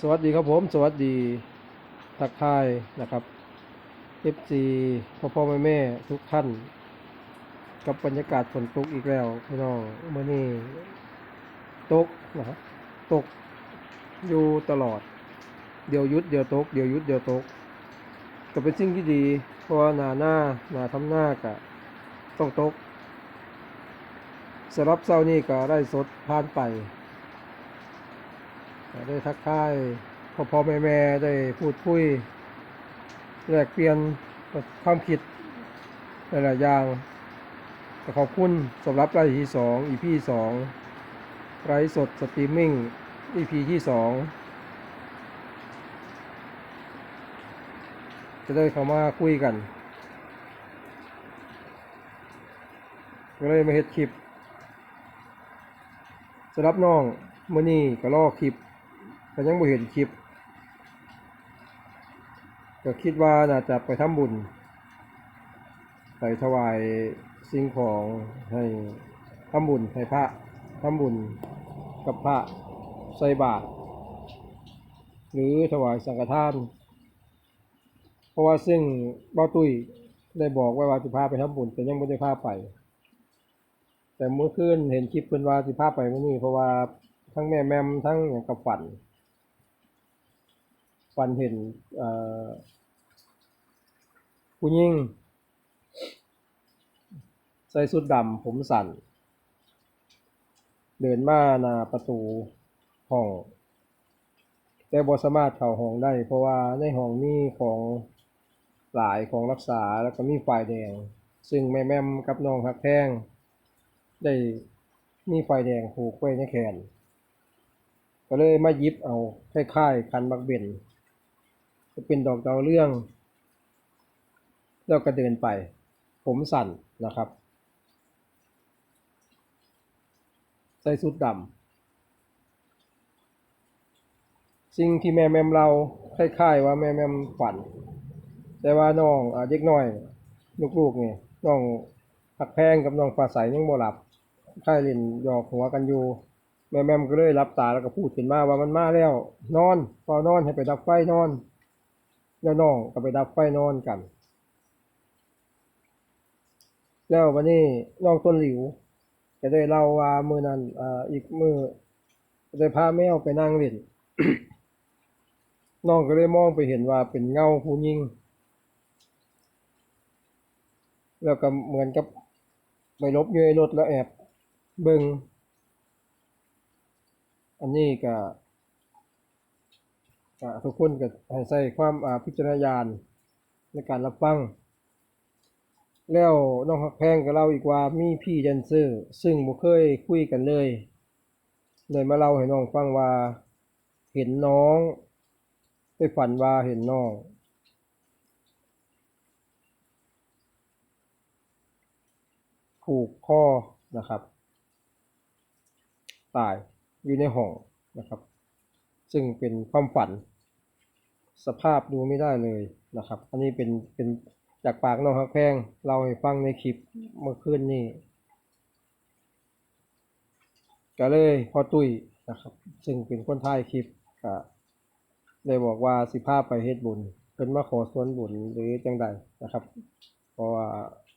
สวัสดีครับผม สวัสดีทักทายนะครับ FC พ่อพ่อแม่แม่ทุกท่าน กับบรรยากาศฝนตกอีกแล้วพี่น้องเมื่อนี้ตกนะครับตกอยู่ตลอด เดี๋ยวยุดเดี๋ยวตก เดี๋ยวยุดเดี๋ยวตกก็เป็นสิ่งที่ดี เพราะว่าหนาหน้าหนาทำหน้ากะต้องตกสำหรับเช้านี้ก็ได้สดผ่านไป ได้ทักทายพ่อพ่อแม่แม่ได้พูดคุยแลกเปลี่ยนความคิดหลายๆอย่างก็ขอบคุณสำหรับรายที่สองอีพีสองไลฟ์สดสตรีมมิ่งอีพีที่สองจะได้เข้ามาคุยกันก็เลยมาเฮ็ดคลิปสำหรับน้องมื่อนี้ก็รอคลิป ก็ยังบ่เห็นคลิป ก็คิดว่าน่าจะไปทำบุญ ไปถวายสิ่งของให้ทำบุญให้พระทำบุญกับพระใส่บาตรหรือถวายสังฆทาน เพราะว่าซึ่งบ้าตุ้ยได้บอกไว้ว่าสิพาไปทำบุญ แต่ยังไม่ได้พาไป แต่เมื่อคืนเห็นคลิปเพิ่นว่าสิพาไปมื้อนี้เพราะว่าทั้งแม่แมมทั้งหยังกับฝัน ฝันเห็นผู้หญิงใส่สุดดำผมสั่น เดินมาหน้าประตูห้อง แต่บ่สามารถเข้าห้องได้ เพราะว่าในห้องมีของหลายของรักษาแล้วก็มีไฟแดง ซึ่งแม่แม่มกับน้องฮักแพงได้มีไฟแดงผูกไว้ในแขน ก็เลยมาหยิบเอาคล้ายๆคันบักเบน จะเป็นดอกดาวเรื่องแล้วก็เดินไป ผมสั่นนะครับ ใส่สุดดำสิ่งที่แม่แมมเราคล้ายๆว่าแม่แมมฝัน แต่ว่าน้องอเด็กน้อยลูกๆนี่น้องผักแพงกับน้องฟ้าใสยังบ่หลับค่ายเล่นหยอกหัวกันอยู่ แม่แม่มก็เลยรับตาแล้วก็พูดขึ้นมาว่ามันมาแล้ว นอนพอนอนให้ไปดับไฟนอน แล้วน้องก็ไปดับไฟนอนกัน แล้ววันนี้น้องต้นหลิวก็ได้เล่าว่ามือนั้นอ่าอีกมือได้พาแมวไปนั่งเล่นน้องก็เลยมองไปเห็นว่าเป็นเงาผู้หญิงแล้วก็เหมือนกับไปลบอยู่ในรถแล้วแอบเบิงอันนี้ก็ ทุกคนก็ให้ใส่ความพิจารณญาณในการรับฟัง แล้วน้องฮักแพงก็เล่าอีกว่ามีพี่แดนเซอร์ ซึ่งบ่เคยคุยกันเลยเลยมาเล่าให้น้องฟังว่าเห็นน้อง ไปฝันว่าเห็นน้องผูกคอนะครับ ตายอยู่ในห้องนะครับ ซึ่งเป็นความฝัน สภาพดูไม่ได้เลยนะครับ อันนี้เป็นเป็นจากปากน้องฮักแพงเราให้ฟังในคลิปเมื่อคืนนี้ก็เลยพอตุ้ยนะครับ ซึ่งเป็นคนถ่ายคลิปก็ได้บอกว่าสิพาพไปเฮ็ดบุญเพิ่นมาขอส่วนบุญหรือจังใดนะครับ เพราะว่า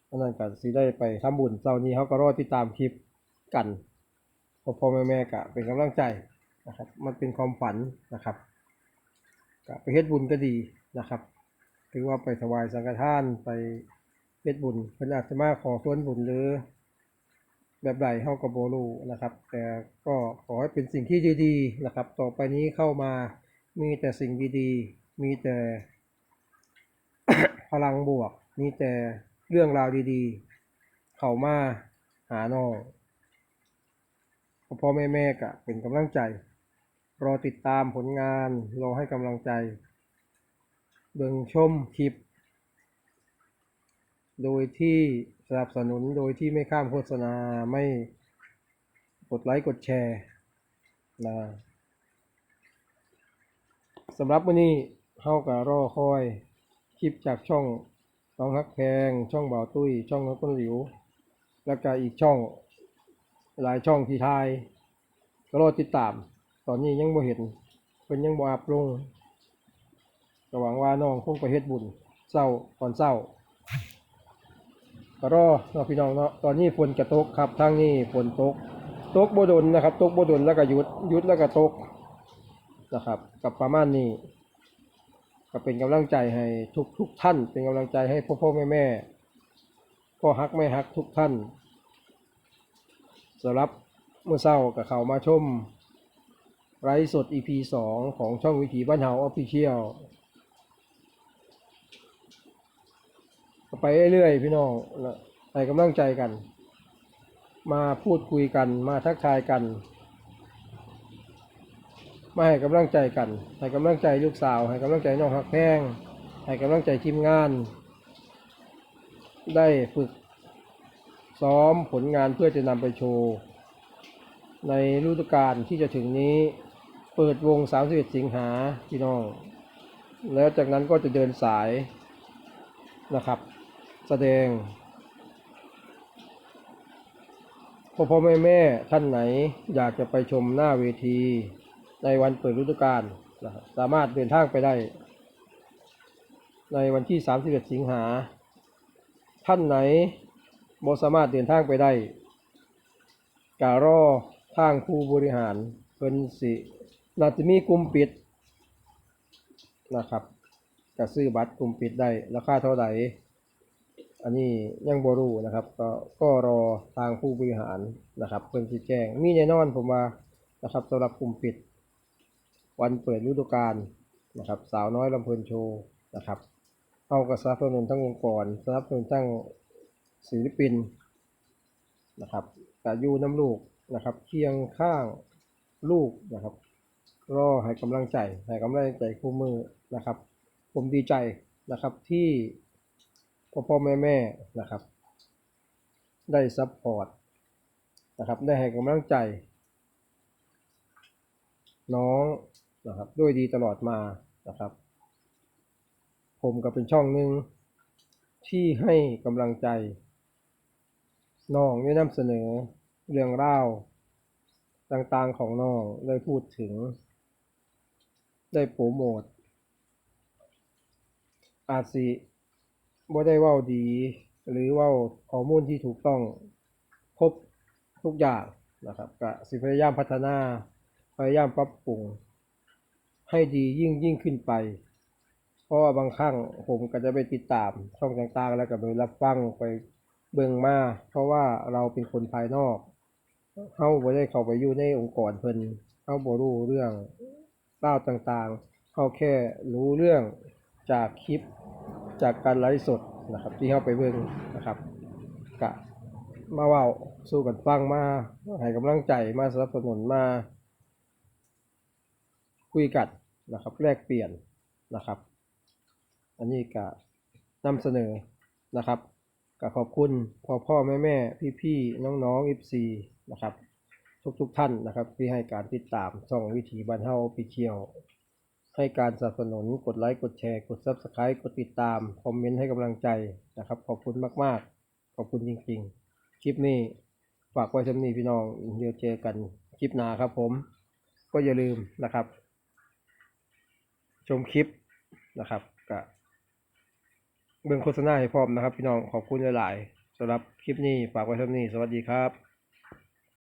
อันนั้นก็สิได้ไปทำบุญเช้านี้เขาก็รอติดตามคลิปกันพ่อพ่อแม่แม่ก็เป็นกำลังใจนะครับ มันเป็นความฝันนะครับ ก็ไปเฮ็ดบุญก็ดีนะครับ ถือว่าไปถวายสังฆทานไปเฮ็ดบุญเพิ่นอาจจะมาขอส่วนบุญหรือ แบบใดเฮาก็บ่รู้นะครับ แต่ก็ขอให้เป็นสิ่งที่ดีๆนะครับ ต่อไปนี้เข้ามามีแต่สิ่งดีๆ มีแต่พลังบวก มีแต่เรื่องราวดีๆ เข้ามาหาน้องพ่อแม่แม่ก็เป็นกำลังใจ รอติดตามผลงาน รอให้กำลังใจ เบิ่งชมคลิป โดยที่สนับสนุนโดยที่ไม่ข้ามโฆษณาไม่กดไลค์กดแชร์นะสำหรับวันนี้เฮาก็รอคอยคลิปจากช่องน้องฮักแพงช่องบ่าวตุ้ย ช่องน้องต้นหลิว แล้วก็อีกช่องหลายช่องที่ทาย ก็รอติดตาม ตอนนี้ยังบ่เห็นเพิ่นยังบ่อัพลงก็หวังว่าน้องคงไปเฮ็ดบุญเช้าตอนเช้าก็รอเนาะพี่น้องเนาะตอนนี้ฝนจะตกครับทางนี้ฝนตกตกบ่ดนนะครับ ตกบ่ดนแล้วก็หยุดหยุดแล้วก็ตกนะครับ กับประมาณนี้ ก็เป็นกำลังใจให้ทุกทุกท่าน เป็นกำลังใจให้พ่อพ่อแม่แม่พ่อฮักแม่ฮักทุกท่านสำหรับเมื่อเช้ากับเขามาชม ไลฟ์สด EP สองของช่องวิถีบ้านเฮาออฟฟิเชียลไปเรื่อยๆพี่น้องให้กำลังใจกัน มาพูดคุยกัน มาทักทายกัน มาให้กำลังใจกัน ให้กำลังใจลูกสาว ให้กำลังใจน้องฮักแพงให้กำลังใจทีมงาน ได้ฝึกซ้อมผลงานเพื่อจะนำไปโชว์ ในฤดูกาลที่จะถึงนี้ เปิดวง 31 สิงหาพี่น้อง แล้วจากนั้นก็จะเดินสายนะครับ แสดงพ่อพ่อแม่แม่ท่านไหนอยากจะไปชมหน้าเวทีในวันเปิดฤดูกาลนะครับสามารถเดินทางไปได้ ในวันที่ 31 สิงหา ท่านไหนบ่สามารถเดินทางไปได้การอทางผู้บริหารเพิ่นสิ น่าจะมีกลุ่มปิดนะครับก็ซื้อบัตรกลุ่มปิดได้ราคาเท่าไหร่อันนี้ยังบรูนะครับ ก็ก็รอทางผู้บริหารนะครับเพิ่นสิแจ้งมีแน่นอนผมว่านะครับสำหรับกลุ่มปิด วันเปิดฤดูกาลนะครับ สาวน้อยลำเพลินโชว์นะครับเอากับสับสนุนทั้งองค์กรสนับสนุนทั้งศิลปินนะครับกายูน้ำลูกนะครับเคียงข้างลูกนะครับ รอให้กำลังใจให้กำลังใจคู่มือนะครับ ผมดีใจนะครับที่พ่อพ่อแม่แม่นะครับ ได้ซัพพอร์ตนะครับ ได้ให้กำลังใจ น้องนะครับด้วยดีตลอดมานะครับ ผมก็เป็นช่องหนึ่งที่ให้กำลังใจ น้องได้นำเสนอเรื่องราต่างๆของน้องได้พูดถึง ได้โปรโมทอาจสิบ่ได้ว้าดี หรือว้าข้อมูลที่ถูกต้องครบทุกอย่างนะครับก็สิพยายามพัฒนา พยายามปรับปรุง ให้ดียิ่งยิ่งขึ้นไป เพราะว่าบางครั้งผมก็จะไปติดตามช่องต่างๆ แล้วก็ไปรับฟังไปเบิ่งมา เพราะว่าเราเป็นคนภายนอกเฮาบ่ได้เข้าไปอยู่ในองค์กรเพิ่นเฮาบ่รู้เรื่อง ราต่างๆเฮาแค่รู้เรื่องจากคลิปจากการไลฟ์สดนะครับ ที่เฮาไปเบิ่งนะครับก็มาเว้าสู้กันฟังมาให้กำลังใจมาสนับสนุนมา คุยกันนะครับ แลกเปลี่ยนนะครับ อันนี้ก็นำเสนอนะครับก็ขอบคุณพ่อพ่อแม่แม่พี่พี่น้องน้อง FC นะครับ ทุกทุกๆท่านนะครับที่ให้การติดตามช่องวิถีบ้านเฮาปีเชียว ให้การสนับสนุนกดไลค์กดแชร์ กด Subscribe กดติดตาม คอมเมนต์ให้กำลังใจนะครับ ขอบคุณมากๆ ขอบคุณจริงๆ คลิปนี้ฝากไว้สำนีพี่น้องเดี๋ยวเจอกันคลิปหน้าครับผม ก็อย่าลืมนะครับ ชมคลิปนะครับกับเบิ่งโฆษณาให้พร้อมนะครับ พี่น้องขอบคุณหลายๆสำหรับคลิปนี้ฝากไว้เท่านี้ สวัสดีครับ